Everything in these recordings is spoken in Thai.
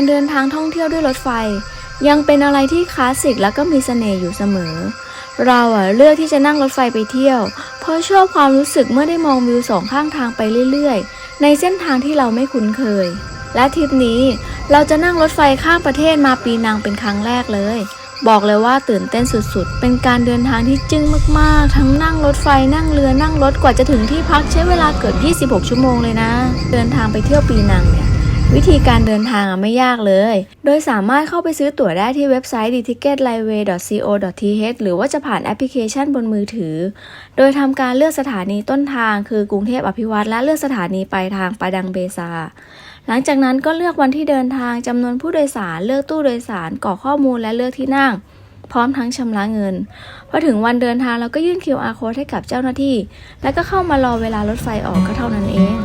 การเดินทางท่องเที่ยวด้วยรถไฟ ยังเป็นอะไรที่คลาสสิกแล้วก็มีเสน่ห์อยู่เสมอ เราอะเลือกที่จะนั่งรถไฟไปเที่ยว เพราะชอบความรู้สึกเมื่อได้มองวิวสองข้างทางไปเรื่อยๆ ในเส้นทางที่เราไม่คุ้นเคย และทริปนี้เราจะนั่งรถไฟข้ามประเทศมาปีนังเป็นครั้งแรกเลยบอกเลยว่าตื่นเต้นสุดๆ เป็นการเดินทางที่จึ้งมากๆ ทั้งนั่งรถไฟ นั่งเรือ นั่งรถ กว่าจะถึงที่พักใช้เวลาเกือบ 26 ชั่วโมงเลยนะ เดินทางไปเที่ยวปีนังเนี่ย วิธีการเดินทางอะไม่ยากเลย โดยสามารถเข้าไปซื้อตั๋วได้ที่เว็บไซต์ dticketlive.co.th หรือว่าจะผ่านแอปพลิเคชันบนมือถือ โดยทำการเลือกสถานีต้นทางคือกรุงเทพอภิวัตและเลือกสถานีปลายทางปาดังเบซา หลังจากนั้นก็เลือกวันที่เดินทางจำนวนผู้โดยสาร เลือกตู้โดยสารกรอกข้อมูลและเลือกที่นั่ง พร้อมทั้งชำระเงินพอถึงวันเดินทางเราก็ยื่น QR code ให้กับเจ้าหน้าที่ แล้วก็เข้ามารอเวลารถไฟออกก็เท่านั้นเอง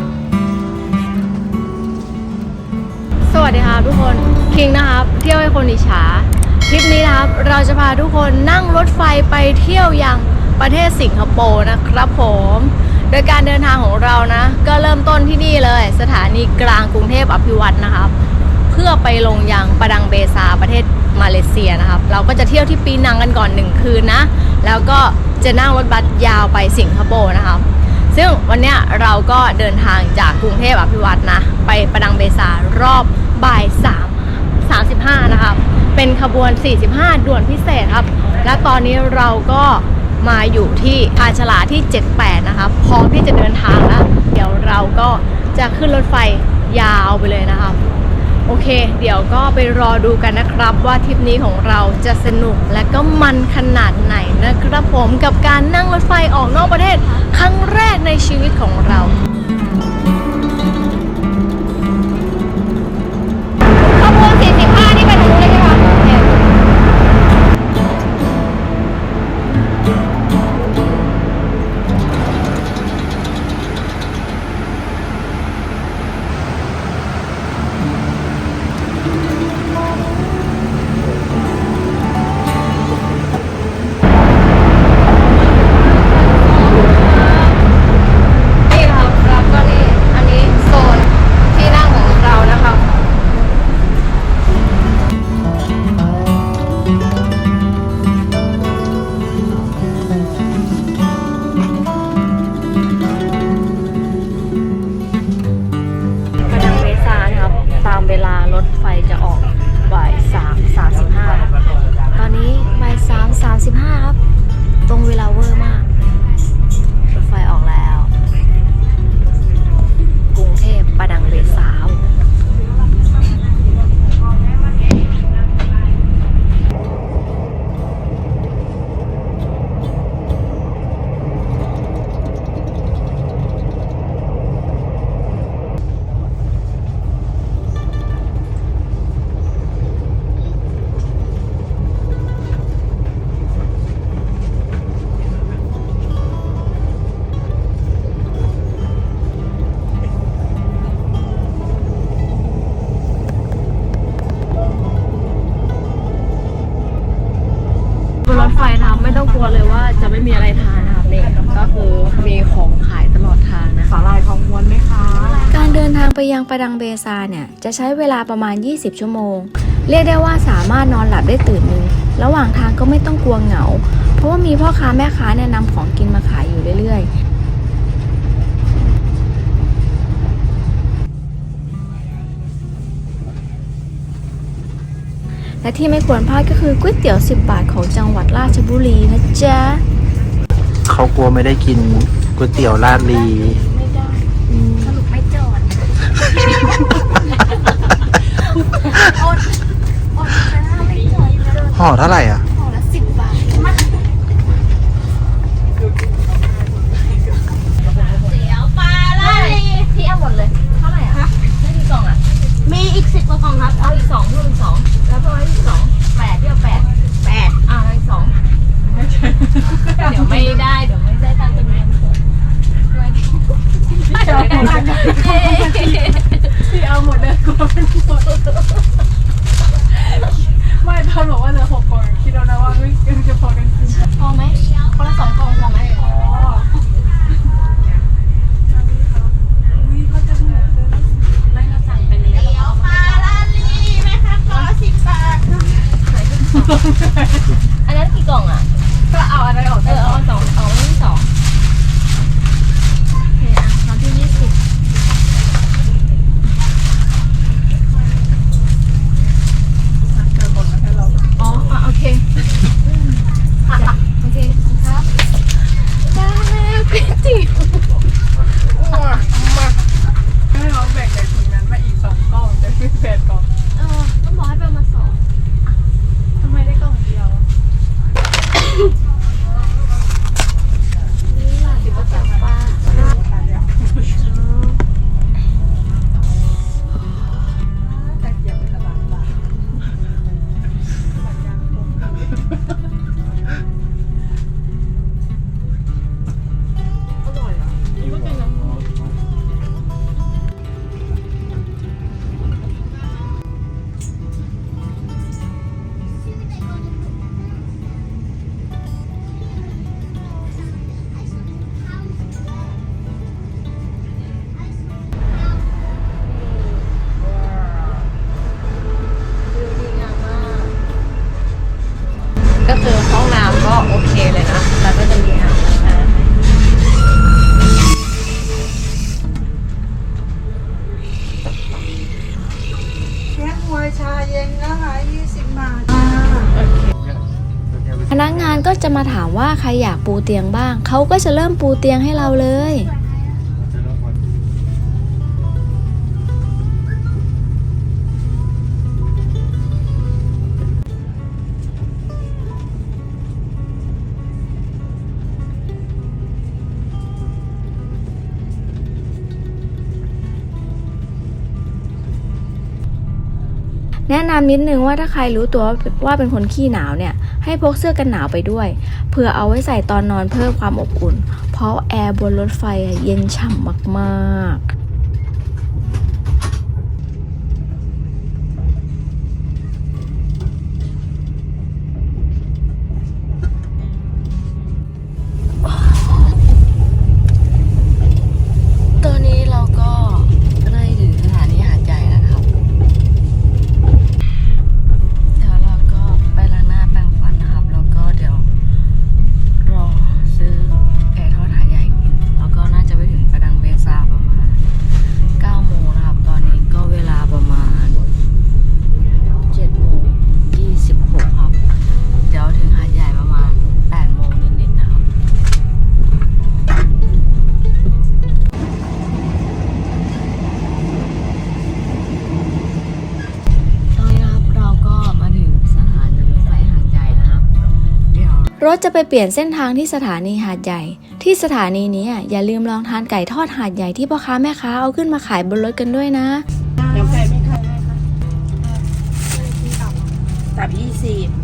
วัสดีครับทุกคนคิงนะครับ เที่ยวให้คนอิจฉาทริปนี้นะครับเราจะพาทุกคนนั่งรถไฟไปเที่ยวยังประเทศสิงคโปร์นะครับผม โดยการเดินทางของเรานะ ก็เริ่มต้นที่นี่เลย สถานีกลางกรุงเทพอภิวัตนะครับ เพื่อไปลงยังปาดังเบซาประเทศมาเลเซียนะครับ เราก็จะเที่ยวที่ปีนังกันก่อนหนึ่งคืนนะ แล้วก็จะนั่งรถบัสยาวไปสิงคโปร์นะครับ ซึ่งวันเนี้ยเราก็เดินทางจากกรุงเทพอภิวัตนะ ไปประดังเบซารอบบ่าย3 35นะครับเป็นขบวน 45 ด่วนพิเศษครับ และตอนนี้เราก็มาอยู่ที่พาชลาที่ 78 นะครับพร้อมที่จะเดินทางแล้ว เดี๋ยวเราก็จะขึ้นรถไฟยาวไปเลยนะครับ โอเค เดี๋ยวก็ไปรอดูกันนะครับว่าทริปนี้ของเราจะสนุกและก็มันขนาดไหนนะครับผมกับการนั่งรถไฟออกนอกประเทศครั้งแรกในชีวิตของเรา ไฟนะครับไม่ต้องกลัวเลยว่าจะไม่มีอะไรทานนะครับนี่ก็คือมีของขายตลอดทางนะสาหร่ายทองม้วนไหมคะการเดินทางไปยังประดังเบซาเนี่ยจะใช้เวลาประมาณ 20 ชั่วโมง เรียกได้ว่าสามารถนอนหลับได้ตื่นหนึ่งระหว่างทางก็ไม่ต้องกลัวเหงา เพราะว่ามีพ่อค้าแม่ค้าแนะนำของกินมาขายอยู่เรื่อยๆ และที่ไม่ควรพลาดก็คือก๋วยเตี๋ยว 10 บาทของจังหวัดราชบุรีนะจ๊ะเขากลัวไม่ได้กินก๋วยเตี๋ยวราดลีอืมสรุปไม่จอด ห่อเท่าไหร่อะ ห่อละสิบบาทพี่เอาหมดเลย เท่าไหร่อะไม่กี่กล่องอะ มีอีกสิบกว่ากล่องครับ เอาอีกสองเพิ่มอีกสองแล้วเพิ่มอีกสองแปดพี่เอาแปด แปด อ่าอีกสองเดี๋ยวไม่ได้ เดี๋ยวไม่ได้ตังค์เป็นเงินสดเดี๋ยวไม่ได้ตังค์ พี่เอาหมดเลยกลัวเป็นหมดไม่ตอน บอกว่าเหลือหกกล่องคิดแล้วนะว่าเฮ้ยยังจะพอกันกินพอไหมคนละสองกล่องพอไหม นักงานก็จะมาถามว่าใครอยากปูเตียงบ้าง เขาก็จะเริ่มปูเตียงให้เราเลย แนะนำนิดนึงว่าถ้าใครรู้ตัวว่าเป็นคนขี้หนาวเนี่ย ให้พกเสื้อกันหนาวไปด้วยเพื่อเอาไว้ใส่ตอนนอนเพิ่มความอบอุ่น เพราะแอร์บนรถไฟอะเย็นฉ่ำมากๆ รถจะไปเปลี่ยนเส้นทางที่สถานีหาดใหญ่ ที่สถานีนี้อะอย่าลืมลองทานไก่ทอดหาดใหญ่ที่พ่อค้าแม่ค้าเอาขึ้นมาขายบนรถกันด้วยนะเดี๋ยวไก่ไม่ไข่ไหมคะตับยี่สิบ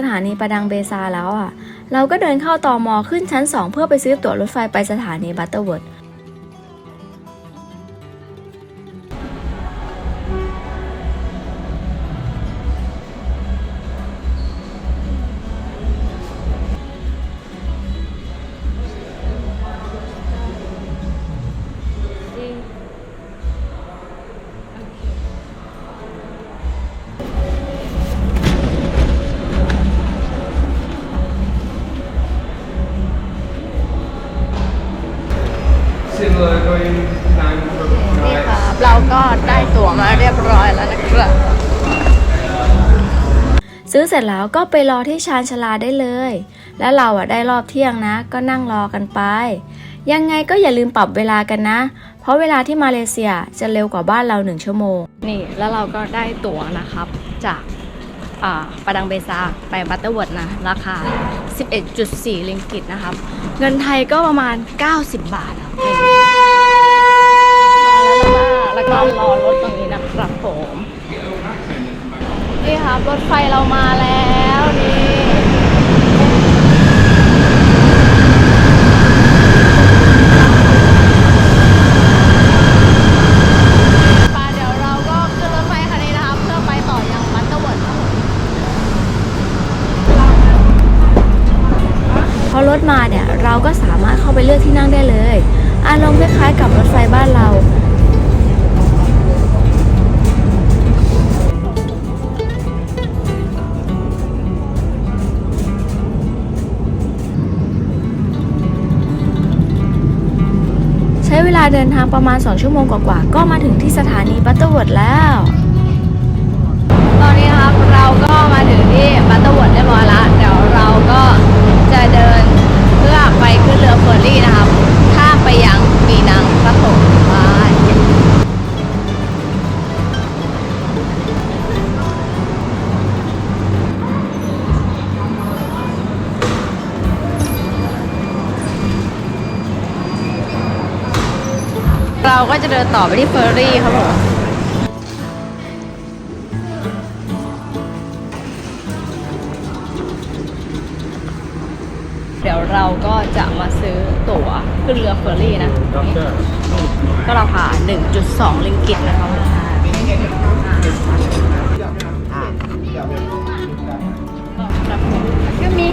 ถึงสถานีประดังเบซาแล้วอะ เราก็เดินเข้าตอมอขึ้นชั้น 2 เพื่อไปซื้อตั๋วรถไฟไปสถานีบัตเตอร์เวิร์ด นี่ครับเราก็ได้ตั๋วมาเรียบร้อยแล้วนะครับซื้อเสร็จแล้วก็ไปรอที่ชานชาลาได้เลย แล้วเราอะได้รอบเที่ยงนะ ก็นั่งรอกันไป ยังไงก็อย่าลืมปรับเวลากันนะ เพราะเวลาที่มาเลเซียจะเร็วกว่าบ้านเราหนึ่งชั่วโมง นี่แล้วเราก็ได้ตั๋วนะครับ จากอ่าปาดังเบซาไปบัตเตอร์เวิร์ดนะ ราคา 11.4 ลิงกิตนะครับ เงินไทยก็ประมาณ 90 บาทอะ แล้วก็รอรถตรงนี้นะครับผมนี่ครับรถไฟเรามาแล้วนี่ปาเดี๋ยวเราก็ขึ้นรถไฟคันนี้นะครับเพื่อไปต่อยังบัตเตอร์เวิร์ดครับผมพอรถมาเนี่ย เราก็สามารถเข้าไปเลือกที่นั่งได้เลย อารมณ์คล้ายๆกับรถไฟบ้านเรา เวลาเดินทางประมาณ 2 ชั่วโมงกว่าๆ ก็มาถึงที่สถานีบัตเตอร์เวิร์ดแล้ว ตอนนี้นะครับเราก็มาถึงที่บัตเตอร์เวิร์ดได้ร้อยแล้วเดี๋ยวเราก็จะเดินเพื่อไปขึ้นเรือเฟอร์รี่นะครับ ข้ามไปยังปีนังครับผม เราก็จะเดินต่อไปที่เฟอร์รี่ครับผมเดี๋ยวเราก็จะมาซื้อตั๋วขึ้นเรือเฟอร์รี่นะ ก็ราคา1.2 ลิงกิตนะครับครับผมก็มี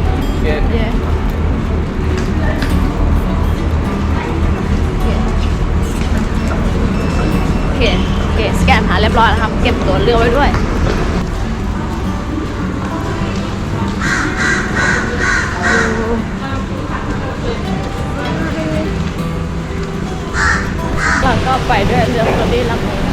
เคสแกนหาเรียบร้อยแล้วครับ เก็บตัวเรือไว้ด้วยเราก็ไปด้วยเรือเฟอร์รี่ลำนี้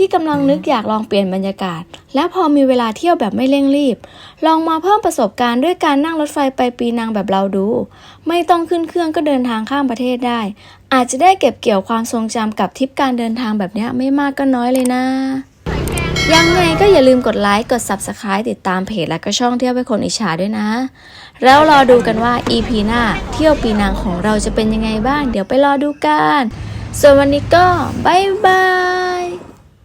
ที่กำลังนึกอยากลองเปลี่ยนบรรยากาศ และพอมีเวลาเที่ยวแบบไม่เร่งรีบ ลองมาเพิ่มประสบการณ์ด้วยการนั่งรถไฟไปปีนังแบบเราดู ไม่ต้องขึ้นเครื่องก็เดินทางข้ามประเทศได้ อาจจะได้เก็บเกี่ยวความทรงจำกับทริปการเดินทางแบบนี้ไม่มากก็น้อยเลยนะยังไงก็อย่าลืมกดไลค์ กด Subscribe ติดตามเพจและก็ช่องเที่ยวไปคนอิจฉาด้วยนะ แล้วรอดูกันว่า EP หน้าเที่ยวปีนางของเราจะเป็นยังไงบ้าง เดี๋ยวไปรอดูกัน ส่วนวันนี้ก็บายบาย